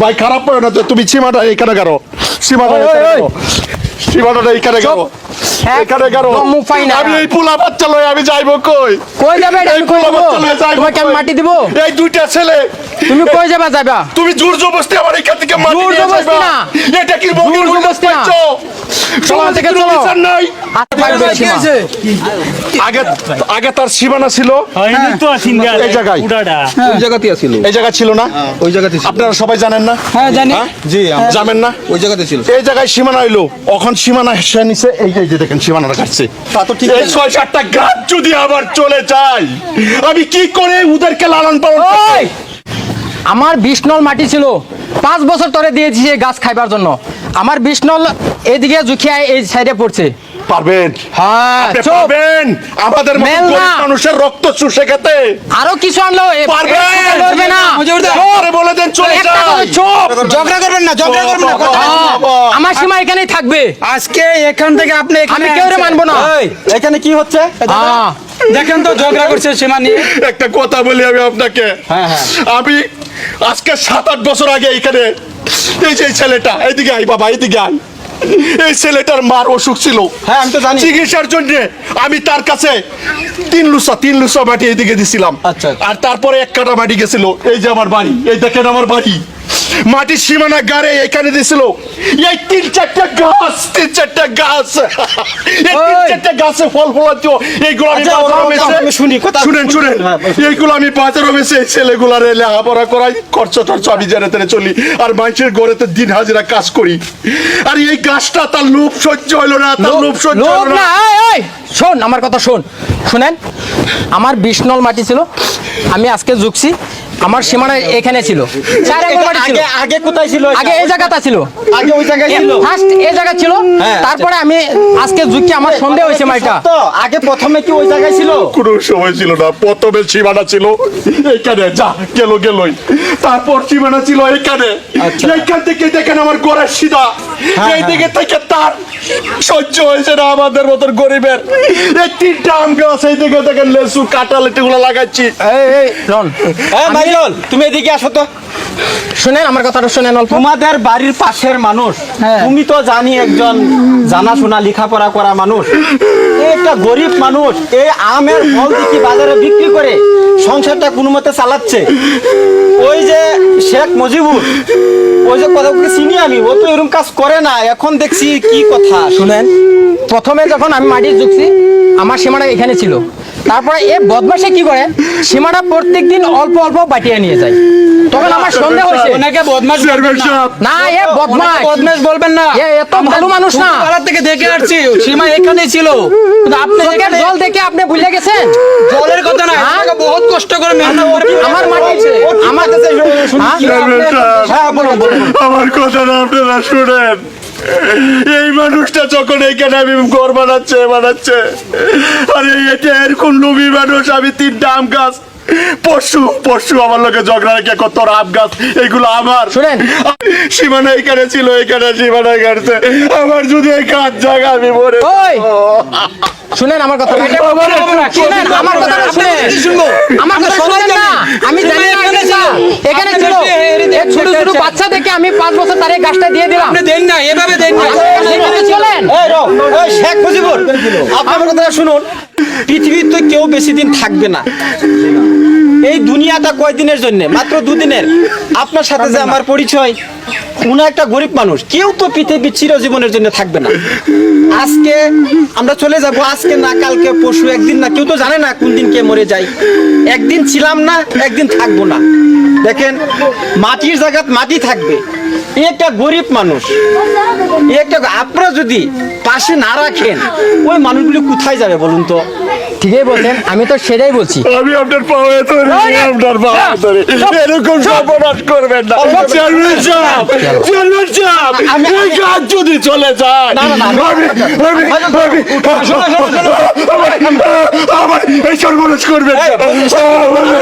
ভাই খারাপ পড়ে না তো তুমি সীমাটা এখানে গেলো সীমাটা। সীমাটা এখানে না। আমি এই পোলা বাচ্চা লয়ে আমি যাইবো কই? কই যাবে এটা? এই আমি কই পোলা বাচ্চা লয়ে যাইবো তোমাকে আমি মাটি দিব? এই দুইটা ছেলে। তুমি কই যাবা যাবা? তুমি জোর জবস্তি আমার এখান থেকে মাটি জোর না। এটা কি বগির জোর মুখ জবরদস্তি না। পাইছো চলো, সমাজে থেকে চলো। নাই। হাত পাইবে সীমা। আগে আগে তার সীমানা ছিল। হয়নি তো সিঙ্গার এই জায়গায়। ওই জায়গাতে ছিল এই জায়গা ছিল না? ওই জায়গাতে আপনারা সবাই জানেন না? হ্যাঁ জানি। জি জানেন না? ওই জায়গাতে ছিল। এই জায়গায় সীমানা হইল। এখন সীমানা সে নিচে এই যে- দেখেন সীমানাটা কাটছে তা তো ঠিক এই ছয় সাতটা গাছ যদি আবার চলে যায় আমি কি করে ওদেরকে লালন পালন করব? আমার বিশ নল মাটি ছিল। পাঁচ বছর ধরে দিয়েছি এই গাছ খাইবার জন্য। আমার বিশ নল এদিকে জুখিয়া এই সাইডে পড়ছে। পারবেন? হ্যাঁ পারবেন? আমাদের মানুষের রক্ত চুষে খেতে। আরও কিছু আনলো পারবেন? না। বলে দেন চলে একটা যাই করে চুপ। ঝগড়া করবেন না ঝগড়া করবেন না হ্যাঁ, আমার সীমা এখানেই থাকবে। আজকে এখান থেকে আপনি আমি মানবো না। এই, এখানে কি হচ্ছে? হ্যাঁ। দেখেন তো ঝগড়া করছে সীমা নিয়ে। একটা কথা বলি আমি আপনাকে। হ্যাঁ, হ্যাঁ। আমি আজকে সাত আট বছর আগে এখানে এই যে ছেলেটা এইদিকে আই বাবা এইদিকে আই এই ছেলেটার মার অসুখ ছিল। হ্যাঁ আমি তো জানি। চিকিৎসার জন্য আমি তার কাছে তিন লুসা তিন লুসা মাটি এইদিকে দিছিলাম। আচ্ছা। আর তারপরে এক কাটা মাটি গেছিল। এই যে আমার বাড়ি এই দেখেন আমার বাড়ি। মাটির সীমানা গাড়ে এখানে দিছিল এই তিন চারটা গাছ তিন চারটা গাছ। এই তিন চারটা গাছে ফল ফলাচ্ছ এইগুলো আমি আচ্ছা, বাজারে শুনি, শুনেন শুনেন। হ্যাঁ, এইগুলো আমি বাজারে ছেলেগুলার লেখাপড়া করাই খরচ টর্চ আমি জেনে তেনে চলি। আর মানুষের ঘরেতে দিন হাজিরা কাজ করি। আর এই গাছটা তার লোভ সহ্য হইল না তার লোভ সহ্য না। এই, এই, শোন আমার কথা শোন। শুনেন আমার বিশ নল মাটি ছিল। আমি আজকে জুকছি আমার সীমানা এখানে ছিল। আগে আগে কোথায় ছিল আগে এই জায়গাটা ছিল। আগে ওই জায়গায় ছিল? ফার্স্ট এই জায়গা ছিল। হ্যাঁ, তারপরে আমি আজকে জুকছি আমার সন্দেহ হয়েছে মাটিটা তো আগে প্রথমে কি ওই জায়গায় ছিল? কোনো সময় ছিল না। প্রথমে সীমানা ছিল। এইখানে যা গেল গেলই। তারপর সীমানা ছিল এইখানে। আচ্ছা। এইখান থেকে দেখেন আমার গোড়ার সিধা হ্যাঁ, এই দিকে থেকে তার সহ্য হয়েছে না আমাদের মতন গরিবের। এই তিনটা আম গাছ এই দিকে দেখেন লেসু কাঁঠাল এগুলো লাগাচ্ছি। এই এই রন। হ্যাঁ মাইজল তুমি এদিকে আসো তো। শুনেন আমার কথাটা শুনেন অল্প। তোমাদের বাড়ির পাশের মানুষ হ্যাঁ। তুমি তো জানি একজন জানাশোনা লেখাপড়া করা মানুষ। একটা গরিব মানুষ এই আমের ফল দেখি বাজারে বিক্রি করে সংসারটা কোনো মতে চালাচ্ছে। ওই যে শেখ মুজিবুর ওই যে কথা চিনি আমি ও তো এরকম কাজ করে না এখন দেখছি কি কথা। শুনেন প্রথমে যখন আমি মাটি জুকছি আমার সীমানা এখানে ছিল। তারপরে এ বদমাসে কি করে? সীমানা প্রত্যেক দিন অল্প অল্প বাটিয়ে নিয়ে যায়। তখন আমার সন্দেহ হয়েছে। ওনাকে বদমাস বলবেন না। না এ বদমাস ওনাকে বলবেন না। এ এত ভালো মানুষ না। পাড়া থেকে দেখে আসছি সীমা এখানেই ছিল। কিন্তু আপনি এখানে জল দেখে আপনি ভুলে গেছেন। জলের কথা না হ্যাঁ? আপনাকে বহুত কষ্ট করে মেহনত করে আমার মাটি আমার হ্যাঁ? হ্যাঁ বলুন বলুন আপনারা শুনেন এই মানুষটা যখন এইখানে আমি ঘর বানাচ্ছে বানাচ্ছে আরে এটা এরকম লোভী মানুষ আমি তিনটা আম গাছ পশু পশু আমার লোকে ঝগড়া রেখে কত আম গাছ এইগুলো আমার। শুনেন। সীমানা এখানে ছিল এখানে সীমানা কাটছে আমার যদি এই কাজ জায়গা আমি মরে ওই! শুনেন আমার কথা। শুনেন আমার কথা শুনেন। আমার কথা শুনেন না। আমি জানি না এখানে এখানে এক ছোট ছোট বাচ্চা দেখে আমি পাঁচ বছর তার এই গাছটা দিয়ে দিলাম। আপনি দেন না এভাবে দেন না। সেখানে চলেন। এই রো, এই শেখ মুজিবুর। আপনার কথা শুনুন। পৃথিবীতে কেউ বেশি দিন থাকবে না। এই দুনিয়াটা কয়দিনের জন্য? মাত্র দুদিনের। আপনার সাথে যে আমার পরিচয় উনি একটা গরিব মানুষ। কেউ তো পৃথিবীর চিরজীবনের জন্য থাকবে না। আজকে আমরা চলে যাব আজকে না কালকে পরশু একদিন না কেউ তো জানে না কোন দিন কে মরে যায়। একদিন ছিলাম না একদিন থাকব না। দেখেন মাটির জায়গাত মাটি থাকবে। একটা গরিব মানুষ একটা আপনারা যদি পাশে না রাখেন ওই মানুষগুলি কোথায় যাবে বলুন তো ঠিকই বলছেন আমি তো সেটাই বলছি আমি আপনার পাওয়ে ধরে আপনার পাওয়ে ধরে এরকম সর্বনাশ করবেন না চেয়ারম্যান সাহেব চেয়ারম্যান সাহেব এই কাজ যদি চলে যায় না, না, আমি- আমি আমি আমি আমার এই সর্বনাশ করবেন। আমি সর্বনাশ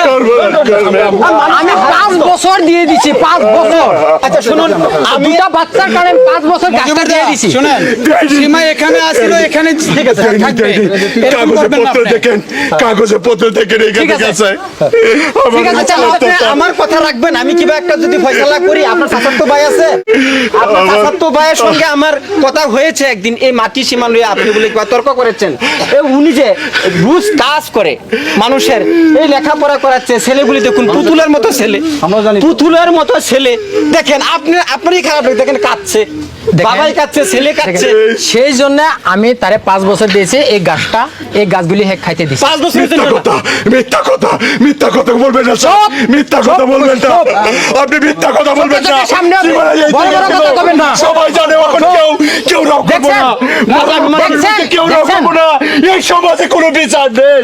করবেন না। আমি পাঁচ বছর দিয়ে দিছি পাঁচ বছর। আচ্ছা শুনুন আমি দুটা বাচ্চার কারণে পাঁচ বছর গাছটা দিয়ে দিছি। শুনেন সীমা এখানে আসছিল এখানে ঠিক আছে। এরকম কাগজে পত্র দেখেন কাগজে পত্র দেখেন এখানে গেছে ঠিক আছে, আপনি আমার কথা রাখবেন আমি কিবা একটা যদি ফয়সালা করি আপনার চাচাতো ভাই আছে। আপনার চাচাতো ভাইয়ের সঙ্গে আমার কথা হয়েছে একদিন এই মাটি সীমা লইয়া আপনি বলে কিবা তর্ক করেছেন। উনি যে রুজ কাজ করে মানুষের এই লেখাপড়া করাচ্ছে ছেলেগুলি দেখুন পুতুলের মতো ছেলে। পুতুলের মতো ছেলে। দেখেন আপনি আপনি খারাপ লাগে, দেখেন কাঁদছে। বাবাই কাঁদছে ছেলে কাঁদছে। সেই জন্য আমি তারে পাঁচ বছর দিয়েছি এই গাছটা এই গাছগুলি হেক খাইতে দিছি। পাঁচ বছর মিথ্যা কথা মিথ্যা কথা মিথ্যা কথা বলবেন না স্যার। মিথ্যা কথা বলবেন না। আপনি মিথ্যা কথা বলবেন না। সামনে বড় বড় কথা ছিল। কবেন না। সবাই জানে এখন কেউ কেউ করব না। বাবার মায়ের কেউ রাগ করব না। এই সমাজে কোনো বিচার নেই।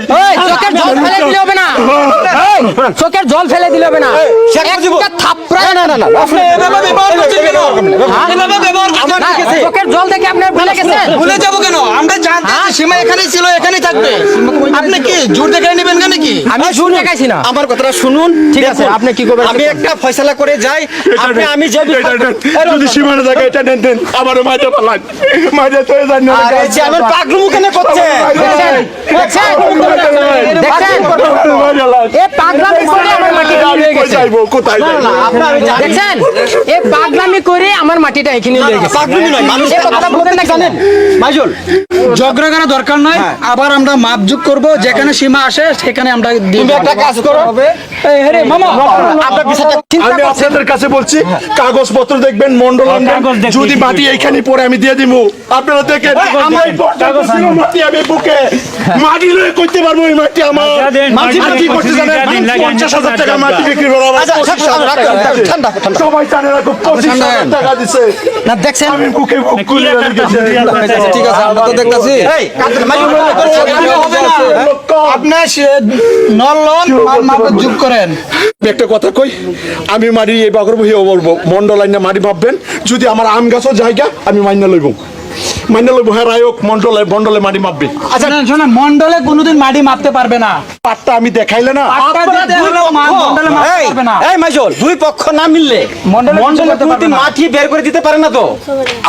চোখের জল ফেলে দিলে হবে না। চোখের জল ফেলে দিলে হবে না। একটা থাপড়া না না না আপনি এভাবে ব্যবহার করছেন কেন? হ্যাঁ? এভাবে ব্যবহার করছেন আমার না, ঠিক আছে। চোখের জল দেখে আপনার ভুলে গেছেন। ভুলে যাব কেন? আমরা জানতে হ্যাঁ? সীমা এখানেই ছিল এখানেই থাকবে। আপনি কি জোর দেখে নেবেন কেন কি? আমি জোর দেখাইছি না। আমার কথাটা শুনুন। ঠিক আছে, আপনি কি করবেন আমি একটা ফয়সালা করে যাই। আপনি আমি যে। যদি সীমানা জায়গায় এটা নেন দেন আমারও মাঝে পালান মাঝে তো যান না আরে আমার পাগলু কেন করছে? দেখছেন? দেখছেন? এ আমার নিয়ে কোথায় না, না, আপনার আমি জানি। দেখছেন? এ পাগলামি করে আমার মাটিটা এখানে নিয়ে গেছে। পাগলু নয় মানুষ না জানেন? মাইজুল ঝগড়া করা দরকার নয় আবার আমরা মাপজুক করব যেখানে সীমা আসে সেখানে আমরা তুমি একটা কাজ করো। এই হেরে মামা আপনার বিষয়টা চিন্তা আমি আপনাদের কাছে বলছি কাগজপত্র দেখবেন মন্ডল যদি মাটি এইখানে পরে আমি দিয়ে দিব আপনারা দেখেন আমার এই ছিল মাটি আমি বুকে। মাটি লয়ে করতে পারব এই মাটি আমার। মাটি মাটি করতে জানেন পঞ্চাশ হাজার টাকা মাটি বিক্রি আচ্ছা, না দেখছেন ঠিক আছে আমরা তো দেখতাছি নলন মাপে যোগ করেন একটা কথা কই আমি মারি এই বাগর বলব মন্ডল আইনা মারি ভাববেন যদি আমার আম গাছও জায়গা আমি মাইনা লইব মাইনা লইব হ্যাঁ রায়ক মন্ডলে মন্ডলে মারি মাপবে। আচ্ছা শোনেন মন্ডলে কোনোদিন মাটি মাপতে পারবে না। পাটটা আমি দেখাইলে না। এই, পারবে না। এই মাইজুল দুই পক্ষ না মিললে মন্ডলে কোনোদিন মাটি বের করে দিতে পারে না তো?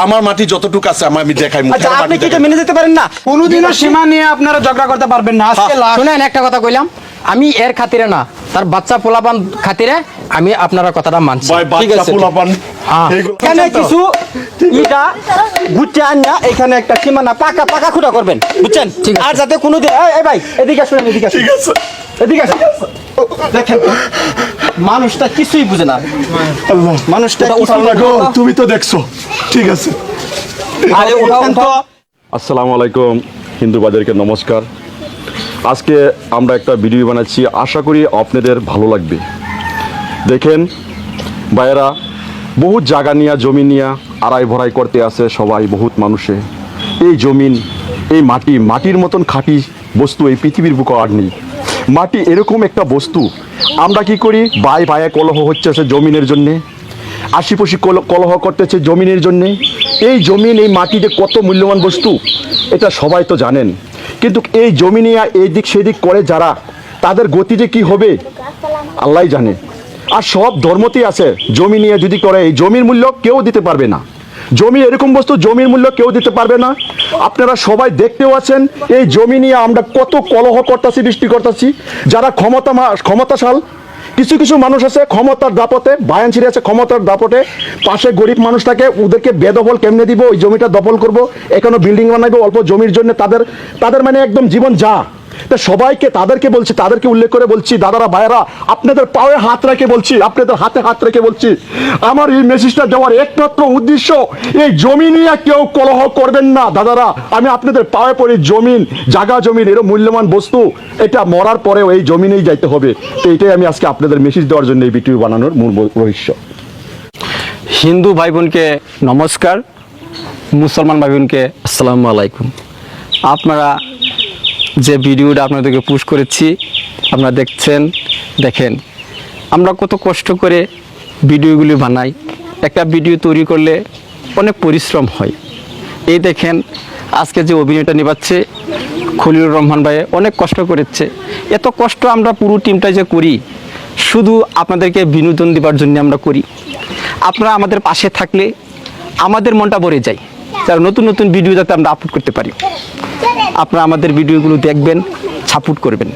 আমার মাটি যতটুকু আছে আমি আমি দেখাই আচ্ছা আপনি কি মেনে যেতে পারেন না? কোনোদিনও সীমা নিয়ে আপনারা ঝগড়া করতে পারবেন না। আজকে লাস্ট শুনেন একটা কথা কইলাম। আমি এর খাতিরে না তার বাচ্চা পোলাপান খাতিরে আমি আপনারা কথাটা মানছি। ঠিক আছে। হ্যাঁ। এখানে কিছু ইটা গুচ্ছে এখানে একটা সীমানা পাকা পাকা খুঁটা করবেন বুঝছেন? আর যাতে কোনো দিন এই, ভাই এদিকে আসুন এদিকে আসুন। এদিকে আসুন। দেখেন মানুষটা কিছুই বুঝে না। মানুষটা তুমি তো দেখছ। ঠিক আছে। আরে আসসালামু আলাইকুম হিন্দু বাজারকে নমস্কার। আজকে আমরা একটা ভিডিও বানাচ্ছি। আশা করি আপনাদের ভালো লাগবে। দেখেন, ভাইয়েরা, বহুত জায়গা নিয়ে, জমি নিয়ে আড়াই ভরাই করতে আসে সবাই, বহুত মানুষে। এই জমিন, এই মাটি, মাটির মতন খাঁটি বস্তু এই পৃথিবীর বুকে আর নেই। মাটি এরকম একটা বস্তু। আমরা কি করি? বাই বায়ে কলহ হচ্ছে জমিনের জন্যে। আশিপশি কল- কলহ করতেছে জমিনের জন্যে। এই জমিন, এই মাটিতে কত মূল্যবান বস্তু, এটা সবাই তো জানেন। কিন্তু এই জমি নিয়ে এই দিক সেদিক করে যারা, তাদের গতি যে কি হবে আল্লাহ জানে। আর সব ধর্মতেই আছে, জমি নিয়ে যদি করে, এই জমির মূল্য কেউ দিতে পারবে না। জমি এরকম বস্তু, জমির মূল্য কেউ দিতে পারবে না। আপনারা সবাই দেখতেও আছেন, এই জমি নিয়ে আমরা কত কলহ করতেছি, বৃষ্টি করতেছি। যারা ক্ষমতা ক্ষমতাশাল কিছু কিছু মানুষ আছে ক্ষমতার দাপটে বায়ান ছিঁড়ে আছে ক্ষমতার দাপটে। পাশে গরিব মানুষটাকে ওদেরকে বেদখল কেমনে দিব? ওই জমিটা দখল করব? এখানে বিল্ডিং বানাইবো, অল্প জমির জন্য তাদের তাদের মানে একদম জীবন যা। তা সবাইকে তাদেরকে বলছি, তাদেরকে উল্লেখ করে বলছি, দাদারা, ভাইয়েরা, আপনাদের পায়ে হাত রেখে বলছি, আপনাদের হাতে হাত রেখে বলছি, আমার এই মেসেজটা দেওয়ার একমাত্র উদ্দেশ্য, এই জমি নিয়ে কেউ কলহ করবেন না, দাদারা, আমি আপনাদের পায়ে পড়ি জমিন, জাগা জমিন এরকম মূল্যবান বস্তু, এটা মরার পরেও এই জমিনেই যাইতে হবে। তো এটাই আমি আজকে আপনাদের মেসেজ দেওয়ার জন্য এই ভিডিও বানানোর মূল রহস্য। হিন্দু ভাই বোনকে নমস্কার, মুসলমান ভাই বোনকে আসসালামু আলাইকুম। আপনারা যে ভিডিওটা আপনাদেরকে পুশ করেছি, আপনারা দেখছেন, দেখেন। আমরা কত কষ্ট করে ভিডিওগুলি বানাই। একটা ভিডিও তৈরি করলে অনেক পরিশ্রম হয়। এই দেখেন, আজকে যে অভিনয়টা নিবাচ্ছে, খলিলুর রহমান ভাই অনেক কষ্ট করেছে। এত কষ্ট আমরা পুরো টিমটা যে করি, শুধু আপনাদেরকে বিনোদন দেবার জন্য আমরা করি। আপনারা আমাদের পাশে থাকলে আমাদের মনটা ভরে যায়। যারা নতুন নতুন ভিডিও যাতে আমরা আপলোড করতে পারি। আপনারা আমাদের ভিডিওগুলো দেখবেন সাপোর্ট করবেন।